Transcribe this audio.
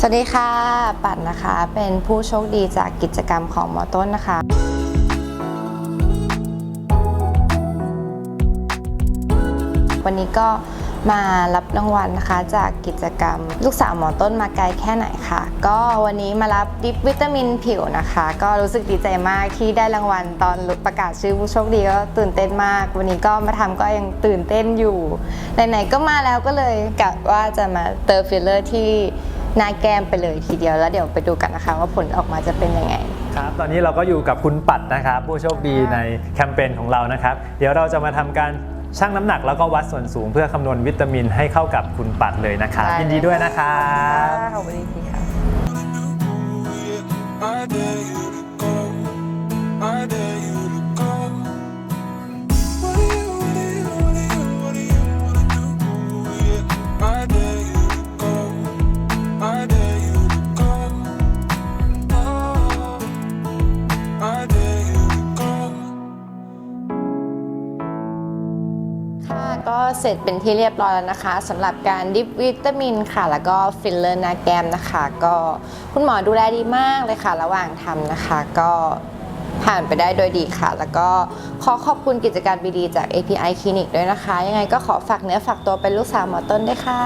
สวัสดีค่ะ ปัดนะคะ เป็นผู้โชคดีจากกิจกรรมของหมอต้นนะคะ วันนี้ก็มารับรางวัลนะคะ จากกิจกรรม ลูกสาวหมอต้นมาไกลแค่ไหนค่ะ ก็วันนี้มารับดิฟวิตามินผิวนะคะ ก็รู้สึกดีใจมากที่ได้รางวัลตอนประกาศชื่อผู้โชคดีก็ตื่นเต้นมาก วันนี้ก็มาทำก็ยังตื่นเต้นอยู่ไหนๆก็มาแล้วก็เลยกะว่าจะมาเติมฟิลเลอร์ที่ หน้าแก้มไปเลยทีเดียวแล้วเดี๋ยวไปดูกันนะคะว่าผลออกมาจะเป็นยังไง ครับตอนนี้เราก็อยู่กับคุณปัดนะครับ ผู้โชคดีในแคมเปญของเรานะครับ เดี๋ยวเราจะมาทำการชั่งน้ำหนักแล้วก็วัดส่วนสูง เพื่อคำนวณวิตามินให้เข้ากับคุณปัดเลยนะครับได้เลย ยินดีด้วยนะครับ ขอบคุณทีค่ะ I dare ค่ะก็เสร็จเป็นที่เรียบร้อยแล้วนะคะสำหรับการดิฟวิตามินค่ะ แล้วก็ฟิลเลอร์หน้าแก้มนะคะ ก็คุณหมอดูแลดีมากเลยค่ะ ระหว่างทำนะคะ ก็ผ่านไปได้โดยดีค่ะ แล้วก็ขอขอบคุณกิจการดีๆจาก API Clinic ด้วยนะคะ ยังไงก็ขอฝากเนื้อฝากตัวเป็นลูกสาวหมอต้นด้วยค่ะ